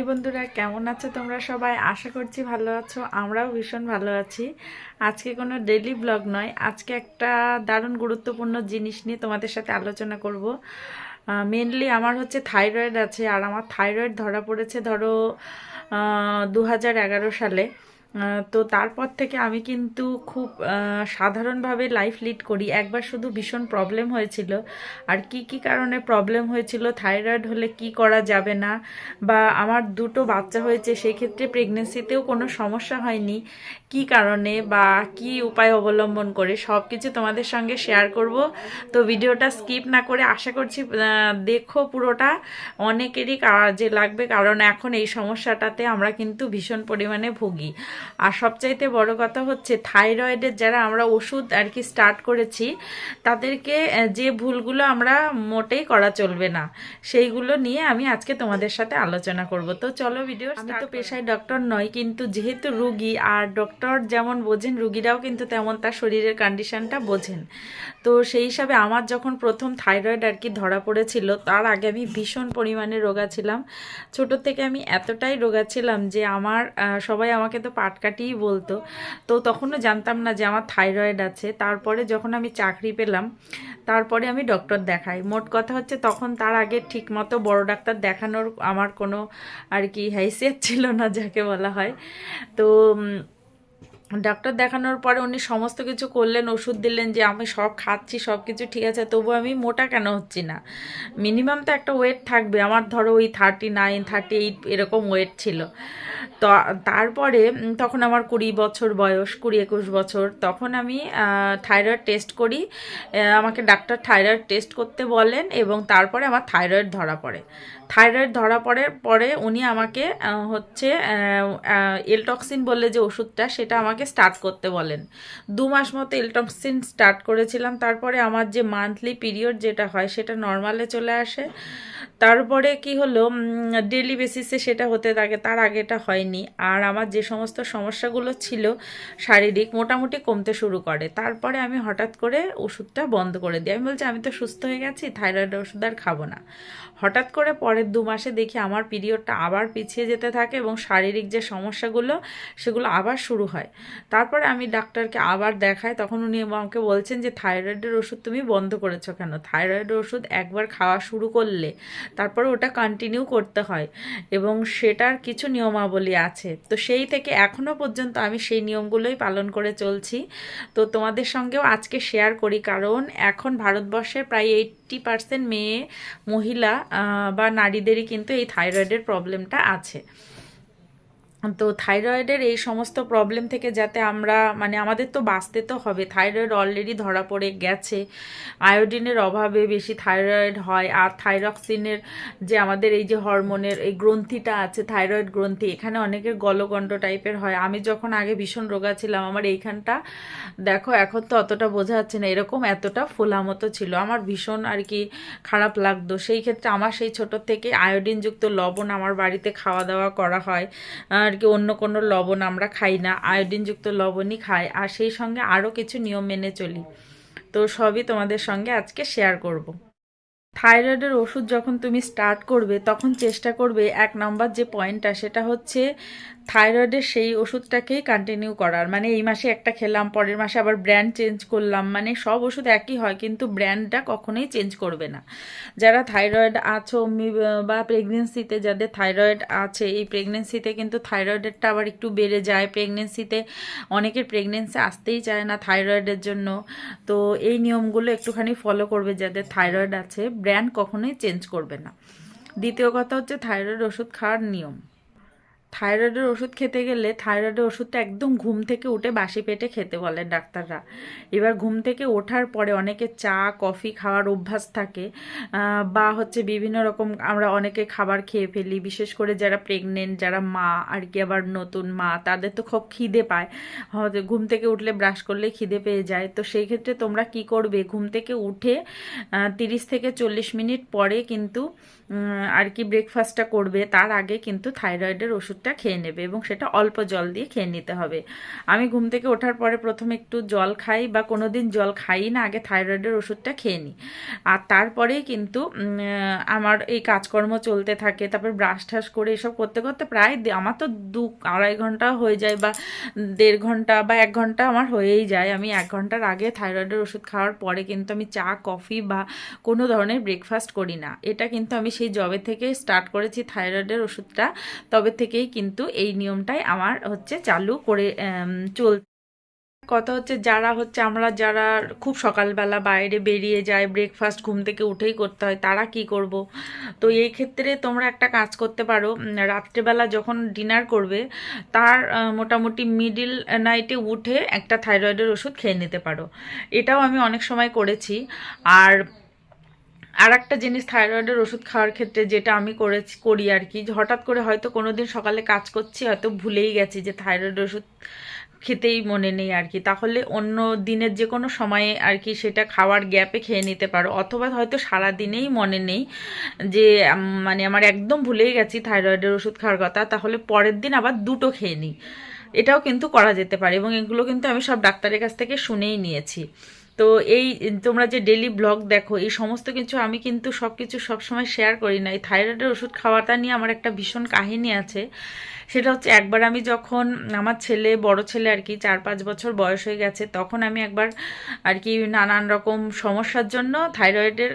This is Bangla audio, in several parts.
এই বন্ধুরা, কেমন আছো তোমরা সবাই? আশা করছি ভালো আছো, আমরাও ভীষণ ভালো আছি। আজকে কোনো ডেলি ব্লগ নয়, আজকে একটা দারুণ গুরুত্বপূর্ণ জিনিস নিয়ে তোমাদের সাথে আলোচনা করব। মেনলি আমার হচ্ছে থাইরয়েড আছে, আর আমার থাইরয়েড ধরা পড়েছে ধরো দু হাজার এগারো সালে। তো তারপর থেকে আমি কিন্তু খুব সাধারণভাবে লাইফ লিড করি। একবার শুধু ভীষণ প্রবলেম হয়েছিল। আর কি কি কারণে প্রবলেম হয়েছিল থাইরয়েড হলে কি করা যাবে না, বা আমার দুটো বাচ্চা হয়েছে, সেই ক্ষেত্রে প্রেগনেন্সিতেও কোনো সমস্যা হয়নি। কি কারণে বা কি উপায় অবলম্বন করে সব কিছু তোমাদের সঙ্গে শেয়ার করব। তো ভিডিওটা স্কিপ না করে আশা করছি দেখো পুরোটা। অনেকেরই কাজে লাগবে কারণ এখন এই সমস্যাটাতে আমরা কিন্তু ভীষণ পরিমাণে ভুগি। আর সবচাইতে বড় কথা হচ্ছে থাইরয়েডের যারা আমরা ওষুধ আর কি স্টার্ট করেছি তাদেরকে যে ভুলগুলো আমরা মোটেই করা চলবে না সেইগুলো নিয়ে আমি আজকে তোমাদের সাথে আলোচনা করব। তো চলো ভিডিও আমি তো পেশায় ডক্টর নয় কিন্তু যেহেতু রুগী আর ডক্টর যেমন বোঝেন, রুগীরাও কিন্তু তেমন তার শরীরের কন্ডিশনটা বোঝেন। তো সেই হিসাবে আমার যখন প্রথম থাইরয়েড আর কি ধরা পড়েছিল, তার আগে আমি ভীষণ পরিমাণে রোগা ছিলাম। ছোট থেকে আমি এতটাই রোগা ছিলাম যে আমার সবাই আমাকে তো পাটকাটিই বলতো। তো তখনও জানতাম না যে আমার থাইরয়েড আছে। তারপরে যখন আমি চাকরি পেলাম, তারপরে আমি ডক্টর দেখাই। মোট কথা হচ্ছে তখন তার আগে ঠিক মতো বড় ডাক্তার দেখানোর আমার কোনো আর কি হাইসিয়াত ছিল না, যাকে বলা হয়। তো ডাক্তার দেখানোর পরে উনি সমস্ত কিছু করলেন, ওষুধ দিলেন যে আমি সব খাচ্ছি, সব কিছু ঠিক আছে, তবু আমি মোটা কেন হচ্ছি না? মিনিমাম তো একটা ওয়েট থাকবে, আমার ধরো ওই থার্টি নাইন থার্টি এইট এরকম ওয়েট ছিল। তো তারপরে তখন আমার কুড়ি বছর বয়স, কুড়ি একুশ বছর, তখন আমি থাইরয়েড টেস্ট করি। আমাকে ডাক্তার থাইরয়েড টেস্ট করতে বলেন এবং তারপরে আমার থাইরয়েড ধরা পড়ে। থাইরয়েড ধরা পড়ে, পরে উনি আমাকে হচ্ছে এলটক্সিন বললে যে ওষুধটা, সেটা আমাকে স্টার্ট করতে বলেন। দু মাস মতো এলটক্সিন স্টার্ট করেছিলাম, তারপরে আমার যে মান্থলি পিরিয়ড যেটা হয়, সেটা নর্মালে চলে আসে। তারপরে কি হলো ডেলি বেসিসে সেটা হতে থাকে, তার আগে এটা হয়নি। আর আমার যে সমস্ত সমস্যাগুলো ছিল শারীরিক, মোটামুটি কমতে শুরু করে। তারপরে আমি হঠাৎ করে ওষুধটা বন্ধ করে দিই। আমি বলছি, আমি তো সুস্থ হয়ে গেছি, থাইরয়েড ওষুধ আর খাব না। হঠাৎ করে পরের দু মাসে দেখি আমার পিরিয়ডটা আবার পিছিয়ে যেতে থাকে এবং শারীরিক যে সমস্যাগুলো, সেগুলো আবার শুরু হয়। তারপরে আমি ডাক্তারকে আবার দেখাই, তখন উনি আমাকে বলছেন যে, থাইরয়েডের ওষুধ তুমি বন্ধ করেছ কেন? থাইরয়েডের ওষুধ একবার খাওয়া শুরু করলে তারপরে ওটা কন্টিনিউ করতে হয় এবং সেটার কিছু নিয়মাবলী আছে। তো সেই থেকে এখনও পর্যন্ত আমি সেই নিয়মগুলোই পালন করে চলছি। তো তোমাদের সঙ্গেও আজকে শেয়ার করি, কারণ এখন ভারতবর্ষের প্রায় এইট্টি পার্সেন্ট মেয়ে, মহিলা বা নারীদেরই কিন্তু এই থাইরয়েডের প্রবলেমটা আছে। তো থাইরয়েডের এই সমস্ত প্রবলেম থেকে যাতে আমরা মানে আমাদের তো বাঁচতে তো হবে। থাইরয়েড অলরেডি ধরা পড়ে গেছে। আয়োডিনের অভাবে বেশি থাইরয়েড হয়। আর থাইরক্সিনের যে আমাদের এই যে হরমোনের এই গ্রন্থিটা আছে থাইরয়েড গ্রন্থি, এখানে অনেকের গলগণ্ড টাইপের হয়। আমি যখন আগে ভীষণ রোগা ছিলাম, আমার এইখানটা, দেখো, এখন তো অতটা বোঝা যাচ্ছে না। এরকম এতটা ফোলা মতো ছিল। আমার ভীষণ আর কি খারাপ লাগতো। সেই ক্ষেত্রে আমার সেই ছোট থেকে আয়োডিনযুক্ত লবণ আমার বাড়িতে খাওয়া দাওয়া করা হয়। আর কি অন্য কোনো লবণ আমরা খাই না, আয়োডিনযুক্ত লবণই খাই, আর সেই সঙ্গে আরও কিছু নিয়ম মেনে চলি। তো সবই তোমাদের সঙ্গে আজকে শেয়ার করব। থাইরয়েডের ওষুধ যখন তুমি স্টার্ট করবে, তখন চেষ্টা করবে, এক নম্বর যে পয়েন্টটা সেটা হচ্ছে থাইরয়েডের সেই ওষুধটাকেই কন্টিনিউ করার। মানে এই মাসে একটা খেলাম, পরের মাসে আবার ব্র্যান্ড চেঞ্জ করলাম মানে সব ওষুধ একই হয়, কিন্তু ব্র্যান্ডটা কখনোই চেঞ্জ করবে না। যারা থাইরয়েড আছো বা প্রেগনেন্সিতে যাদের থাইরয়েড আছে, এই প্রেগনেন্সিতে কিন্তু থাইরয়েডেরটা আবার একটু বেড়ে যায়। প্রেগনেন্সিতে অনেকের প্রেগনেন্সি আসতেই চায় না থাইরয়েডের জন্য। তো এই নিয়মগুলো একটুখানি ফলো করবে যাদের থাইরয়েড আছে ব্র্যান্ড কখনোই চেঞ্জ করবে না। দ্বিতীয় কথা হচ্ছে থাইরয়েড ওষুধ খাওয়ার নিয়ম। থাইরয়েডের ওষুধ খেতে গেলে থাইরয়েডের ওষুধটা একদম ঘুম থেকে উঠে বাসি পেটে খেতে বলেন ডাক্তাররা। এবার ঘুম থেকে ওঠার পরে অনেকে চা, কফি খাওয়ার অভ্যাস থাকে বা হচ্ছে বিভিন্ন রকম আমরা অনেকে খাবার খেয়ে ফেলি, বিশেষ করে যারা প্রেগনেন্ট যারা মা, আর কি আবার নতুন মা, তাদের তো খুব খিদে পায়। হয়তো ঘুম থেকে উঠলে ব্রাশ করলে খিদে পেয়ে যায়। তো সেই ক্ষেত্রে তোমরা কি করবে? ঘুম থেকে উঠে তিরিশ থেকে চল্লিশ মিনিট পরে কিন্তু আর কি ব্রেকফাস্টটা করবে, তার আগে কিন্তু থাইরয়েডের ওষুধটা ওষুধটা খেয়ে নেবে এবং সেটা অল্প জল দিয়ে খেয়ে নিতে হবে। আমি ঘুম থেকে ওঠার পরে প্রথমে একটু জল খাই বা কোনো দিন জল খাই না, আগে থাইরয়েডের ওষুধটা খেয়ে নিই। আর তারপরেই কিন্তু আমার এই কাজকর্ম চলতে থাকে, তারপর ব্রাশ ঠাশ করে এসব করতে করতে প্রায় আমার তো দু, আড়াই ঘণ্টা হয়ে যায় বা দেড় ঘণ্টা বা এক ঘণ্টা আমার হয়েই যায়। আমি এক ঘণ্টার আগে থাইরয়েডের ওষুধ খাওয়ার পরে কিন্তু আমি চা, কফি বা কোনো ধরনের ব্রেকফাস্ট করি না। এটা কিন্তু আমি সেই জবে থেকে স্টার্ট করেছি থাইরয়েডের ওষুধটা, তবে থেকেই কিন্তু এই নিয়মটাই আমার হচ্ছে চালু করে চল, কথা হচ্ছে যারা হচ্ছে আমরা যারা খুব সকালবেলা বাইরে বেরিয়ে যায় ব্রেকফাস্ট ঘুম থেকে উঠেই করতে হয়, তারা কি করব? তো এই ক্ষেত্রে তোমরা একটা কাজ করতে পারো রাত্রেবেলা যখন ডিনার করবে, তার মোটামুটি মিডিল নাইটে উঠে একটা থাইরয়েডের ওষুধ খেয়ে নিতে পারো। এটাও আমি অনেক সময় করেছি। আর আর একটা জিনিস, থাইরয়েডের ওষুধ খাওয়ার ক্ষেত্রে যেটা আমি করেছি, করি আর কি হঠাৎ করে হয়তো কোনো দিন সকালে কাজ করছি, হয়তো ভুলেই গেছি যে থাইরয়েড ওষুধ খেতেই মনে নেই আর কি। তাহলে অন্য দিনের যে কোনো সময়ে আর কি সেটা খাওয়ার গ্যাপে খেয়ে নিতে পারো। অথবা হয়তো সারা দিনেই মনে নেই যে মানে আমার একদম ভুলেই গেছি থাইরয়েডের ওষুধ খাওয়ার কথা, তাহলে পরের দিন আবার দুটো খেয়ে নিই। এটাও কিন্তু করা যেতে পারে এবং এগুলো কিন্তু আমি সব ডাক্তারের কাছ থেকে শুনেই নিয়েছি। তো এই, তোমরা যে ডেলি ব্লগ দেখো, এই সমস্ত কিছু আমি কিন্তু সব কিছু সবসময় শেয়ার করি না। এই থাইরয়েডের ওষুধ খাওয়াটা নিয়ে আমার একটা ভীষণ কাহিনী আছে। সেটা হচ্ছে একবার আমি যখন আমার ছেলে, বড় ছেলে আর কি, চার পাঁচ বছর বয়স হয়ে গেছে, তখন আমি একবার আর কি নানান রকম সমস্যার জন্য থাইরয়েডের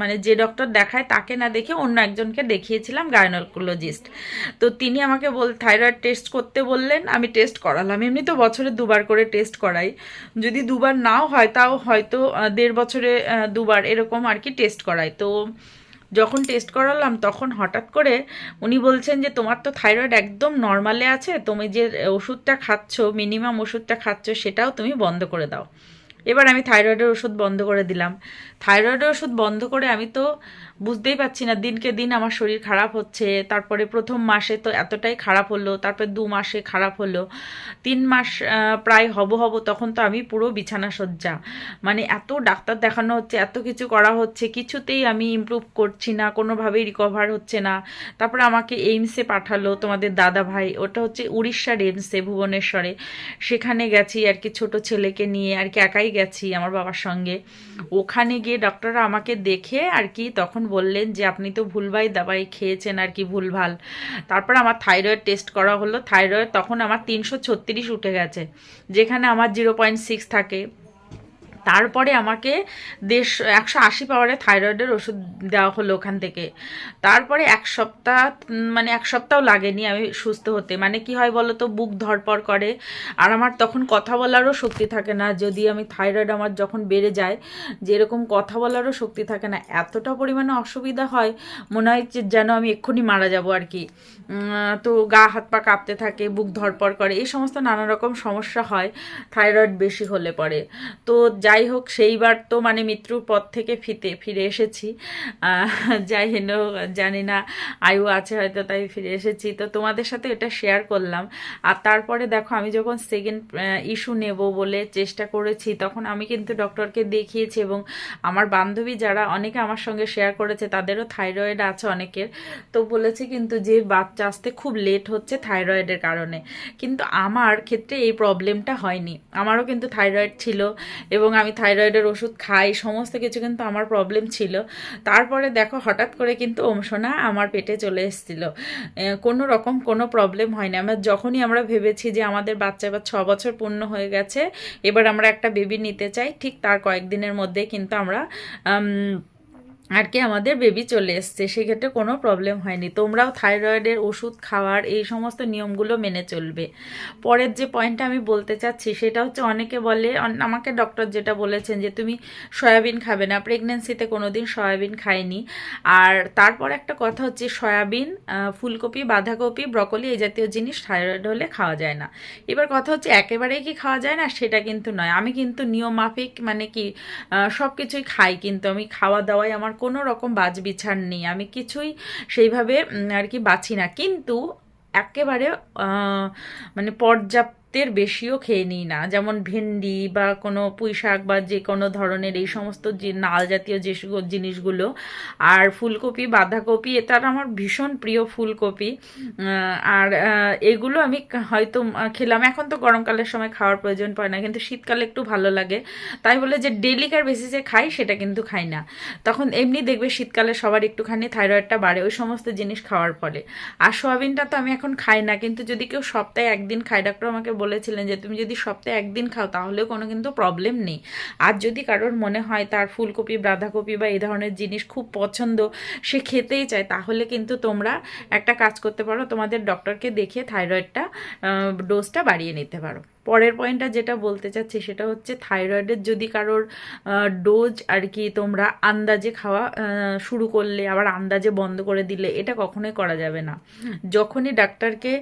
মানে যে ডক্টর দেখায় তাকে না দেখে অন্য একজনকে দেখিয়েছিলাম গাইনোকোলজিস্ট। তো তিনি আমাকে বল, থাইরয়েড টেস্ট করতে বললেন, আমি টেস্ট করালাম। এমনি তো বছরে দুবার করে টেস্ট করাই। যদি দুবার নাও হয় তাও হয়তো দেড় বছরে দুবার এরকম আর কি টেস্ট করাই। তো যখন টেস্ট করালাম, তখন হঠাৎ করে উনি বলছেন যে, তোমার তো থাইরয়েড একদম নর্মালে আছে, তুমি যে ওষুধটা খাচ্ছ মিনিমাম ওষুধটা খাচ্ছ, সেটাও তুমি বন্ধ করে দাও। এবার আমি থাইরয়েডের ওষুধ বন্ধ করে দিলাম। থাইরয়েডের ওষুধ বন্ধ করে আমি তো বুঝতেই পারছি না, দিনকে দিন আমার শরীর খারাপ হচ্ছে, তারপরে প্রথম মাসে তো এতটাই খারাপ হলো, তারপরে দু মাসে খারাপ হলো, তিন মাস প্রায় হব হব তখন তো আমি পুরো বিছানা সজ্জা। মানে এত ডাক্তার দেখানো হচ্ছে, এত কিছু করা হচ্ছে, কিছুতেই আমি ইমপ্রুভ করছি না, কোনোভাবেই রিকভার হচ্ছে না। তারপরে আমাকে এইমসে পাঠালো তোমাদের দাদা ভাই, ওটা হচ্ছে উড়িষ্যার এইমসে ভুবনেশ্বরে। সেখানে গেছি আর কি ছোট ছেলেকে নিয়ে, আর কি একাই গেছি আমার বাবার সঙ্গে। ওখানে গিয়ে ডক্টররা আমাকে দেখে আর কি তখন বললেন যে, আপনি তো ভুলভাই দাবাই খেয়েছেন আর কি ভুলভাল। তারপর আমার থাইরয়েড টেস্ট করা হলো। থাইরয়েড তখন আমার তিনশো ছত্রিশ উঠে গেছে, যেখানে আমার জিরো পয়েন্ট সিক্স থাকে। তারপরে আমাকে দেশ একশো আশি পাওয়ারে থাইরয়েডের ওষুধ দেওয়া হলো ওখান থেকে। তারপরে এক সপ্তাহ মানে এক সপ্তাহ লাগেনি আমি সুস্থ হতে। মানে কি হয় বলো তো বুক ধরপড় করে। আর আমার তখন কথা বলারও শক্তি থাকে না। যদি আমি থাইরয়েড আমার যখন বেড়ে যায় যেরকম কথা বলারও শক্তি থাকে না। এতটা পরিমাণে অসুবিধা হয়, মনে হয় যে যেন আমি এক্ষুনি মারা যাব আর কি। তো গা, হাত, পা কাঁপতে থাকে, বুক ধরপড় করে। এই সমস্ত নানা রকম সমস্যা হয়, থাইরয়েড বেশি হলে পরে। তো যাই হোক, সেইবার তো মানে মৃত্যুর পথ থেকে ফিতে, ফিরে এসেছি। যাই হোক, জানি না, আয়ু আছে হয়তো, তাই ফিরে এসেছি। তো তোমাদের সাথে এটা শেয়ার করলাম। আর তারপরে দেখো, আমি যখন সেকেন্ড ইস্যু নেব বলে চেষ্টা করেছি, তখন আমি কিন্তু ডক্টরকে দেখিয়েছি এবং আমার বান্ধবী যারা অনেকে আমার সঙ্গে শেয়ার করেছে, তাদেরও থাইরয়েড আছে অনেকের। তো বলেছে কিন্তু যে বাচ্চা আসতে খুব লেট হচ্ছে থাইরয়েডের কারণে। কিন্তু আমার ক্ষেত্রে এই প্রবলেমটা হয়নি। আমারও কিন্তু থাইরয়েড ছিল এবং আমি থাইরয়েডের ওষুধ খাই, সমস্ত কিছু কিন্তু আমার প্রবলেম ছিল। তারপরে দেখো হঠাৎ করে কিন্তু ওমসোনা আমার পেটে চলে এসেছিল। কোনো রকম কোনো প্রবলেম হয়নি। আমরা যখনই আমরা ভেবেছি যে আমাদের বাচ্চা এবার ছ বছর পূর্ণ হয়ে গেছে, এবার আমরা একটা বেবি নিতে চাই, ঠিক তার কয়েকদিনের মধ্যে কিন্তু আমরা আর কি আমাদের বেবি চলে এসছে, সেক্ষেত্রে কোনো প্রবলেম হয়নি। তোমরাও থাইরয়েডের ওষুধ খাওয়ার এই সমস্ত নিয়মগুলো মেনে চলবে। পরের যে পয়েন্টটা আমি বলতে চাচ্ছি, সেটা হচ্ছে অনেকে বলে আমাকে ডক্টর যেটা বলেছেন যে, তুমি সয়াবিন খাবে না। প্রেগনেন্সিতে কোনো দিন সয়াবিন খাইনি। আর তারপর একটা কথা হচ্ছে, সয়াবিন ফুলকপি, বাঁধাকপি ব্রকলি এই জাতীয় জিনিস থাইরয়েড হলে খাওয়া যায় না। এবার কথা হচ্ছে, একেবারেই কি খাওয়া যায় না? সেটা কিন্তু নয়। আমি কিন্তু নিয়ম মাফিক মানে কি সব কিছুই খাই কিন্তু। আমি খাওয়া দাওয়ায় আমার কোনো রকম বাজ বিছান নেই। আমি কিছুই সেইভাবে আর কি বাছি না। কিন্তু একেবারে মানে পর্যাপ্ত রক্তের বেশিও খেয়ে নিই না। যেমন ভেন্ডি বা কোনো পুঁই শাক বা যে কোনো ধরনের এই সমস্ত যে নাল জাতীয় যে জিনিসগুলো আর ফুলকপি, বাঁধাকপি, এটা আমার ভীষণ প্রিয় ফুলকপি। আর এগুলো আমি হয়তো খেলাম। এখন তো গরমকালের সময় খাওয়ার প্রয়োজন পড়ে না, কিন্তু শীতকালে একটু ভালো লাগে। তাই বলে যে ডেলিকার বেসিসে খাই, সেটা কিন্তু খাই না। তখন এমনি দেখবে শীতকালে সবার একটুখানি থাইরয়েডটা বাড়ে, ওই সমস্ত জিনিস খাওয়ার ফলে। আর সোয়াবিনটা তো আমি এখন খাই না, কিন্তু যদি কেউ সপ্তাহে একদিন খায়, ডাক্তার আমাকে বলেছিলেন যে, তুমি যদি সপ্তাহে একদিন খাও, তাহলেও কোনো কিন্তু প্রবলেম নেই। আর যদি কারোর মনে হয় তার ফুলকপি, বাঁধাকপি বা এই ধরনের জিনিস খুব পছন্দ, সে খেতেই চায়, তাহলে কিন্তু তোমরা একটা কাজ করতে পারো, তোমাদের ডক্টরকে দেখে থাইরয়েডটা ডোজটা বাড়িয়ে নিতে পারো। পরের পয়েন্টটা যেটা বলতে চাচ্ছি সেটা হচ্ছে থাইরয়েডের যদি কারোর ডোজ আর কি তোমরা আন্দাজে খাওয়া শুরু করলে, আবার আন্দাজে বন্ধ করে দিলে, এটা কখনোই করা যাবে না। যখনই ডাক্তারকে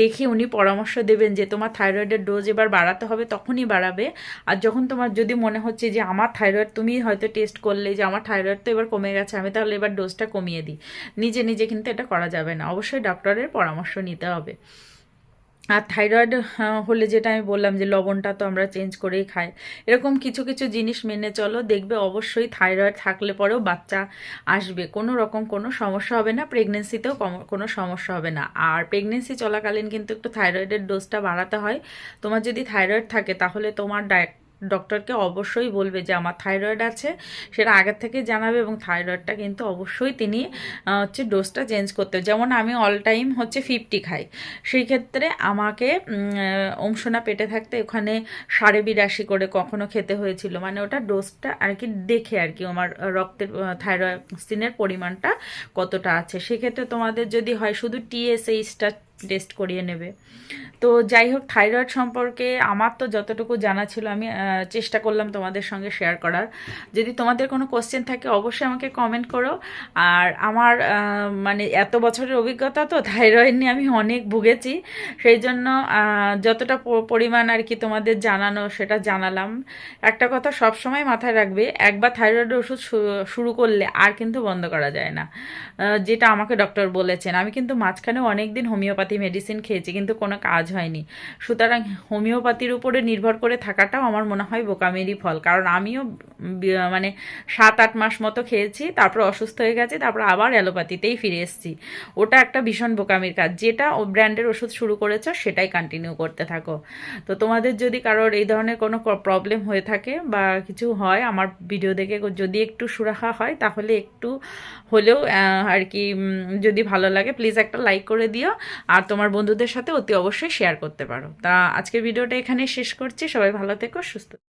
দেখে উনি পরামর্শ দেবেন যে তোমার থাইরয়েডের ডোজ এবার বাড়াতে হবে, তখনই বাড়াবে। আর যখন তোমার যদি মনে হচ্ছে যে আমার থাইরয়েড তুমি হয়তো টেস্ট করলে, যে আমার থাইরয়েড তো এবার কমে গেছে, আমি তাহলে এবার ডোজটা কমিয়ে দিই। নিজে নিজে কিন্তু এটা করা যাবে না। অবশ্যই ডক্টরের পরামর্শ নিতে হবে। আর থাইরয়েড হলে যেটা আমি বললাম যে লবণটা তো আমরা চেঞ্জ করেই খাই। এরকম কিছু কিছু জিনিস মেনে চলো, দেখবে অবশ্যই থাইরয়েড থাকলে পরেও বাচ্চা আসবে। কোনো রকম কোনো সমস্যা হবে না প্রেগনেন্সিতেও কোনো সমস্যা হবে না। আর প্রেগনেন্সি চলাকালীন কিন্তু একটু থাইরয়েডের ডোজটা বাড়াতে হয়। তোমার যদি থাইরয়েড থাকে, তাহলে তোমার ডায়েট ডক্টরকে অবশ্যই বলবে যে আমার থাইরয়েড আছে, সেটা আগের থেকে জানাবে এবং থাইরয়েডটা কিন্তু অবশ্যই তিনি হচ্ছে ডোজটা চেঞ্জ করতে। যেমন আমি অল টাইম হচ্ছে ফিফটি খাই। সেই ক্ষেত্রে আমাকে অংশনা পেটে থাকতে ওখানে সাড়ে বিরাশি করে কখনো খেতে হয়েছিল। মানে ওটা ডোজটা আর কি দেখে আর কি আমার রক্তের থাইরয়েড সিনের পরিমাণটা কতটা আছে। সেক্ষেত্রে তোমাদের যদি হয় শুধু টিএসএইচটা টেস্ট করিয়ে নেবে। তো যাই হোক, থাইরয়েড সম্পর্কে আমার তো যতটুকু জানা ছিল, আমি চেষ্টা করলাম তোমাদের সঙ্গে শেয়ার করার। যদি তোমাদের কোনো কোশ্চেন থাকে, অবশ্যই আমাকে কমেন্ট করো। আর আমার মানে এত বছরের অভিজ্ঞতা তো থাইরয়েড নিয়ে আমি অনেক ভুগেছি। সেই জন্য যতটা পরিমাণ আর কি তোমাদের জানানো সেটা জানালাম। একটা কথা সব সময় মাথায় রাখবে, একবার থাইরয়েডের ওষুধ শুরু করলে আর কিন্তু বন্ধ করা যায় না। যেটা আমাকে ডক্টর বলেছেন। আমি কিন্তু মাঝখানে অনেক দিন হোমিওপ্যাথি মেডিসিন খেয়েছি, কিন্তু কোনো কাজ হয়নি। সুতরাং হোমিওপ্যাথির উপরে নির্ভর করে থাকাটাও আমার মনে হয় বোকামেরই ফল। কারণ আমিও মানে সাত আট মাস মতো খেয়েছি, তারপর অসুস্থ হয়ে গেছি, তারপর আবার অ্যালোপ্যাথিতেই ফিরে এসেছি। ওটা একটা ভীষণ বোকামির কাজ। যেটা ও ব্র্যান্ডের ওষুধ শুরু করেছ, সেটাই কন্টিনিউ করতে থাকো। তো তোমাদের যদি কারোর এই ধরনের কোনো প্রবলেম হয়ে থাকে বা কিছু হয়, আমার ভিডিও দেখে যদি একটু সুরাহা হয়, তাহলে একটু হলেও আর কি যদি ভালো লাগে প্লিজ একটা লাইক করে দিও। আর তোমার বন্ধুদের সাথে অতি অবশ্যই শেয়ার করতে পারো। তা আজকের ভিডিওটা এখানে শেষ করছি। সবাই ভালো থেকো, সুস্থ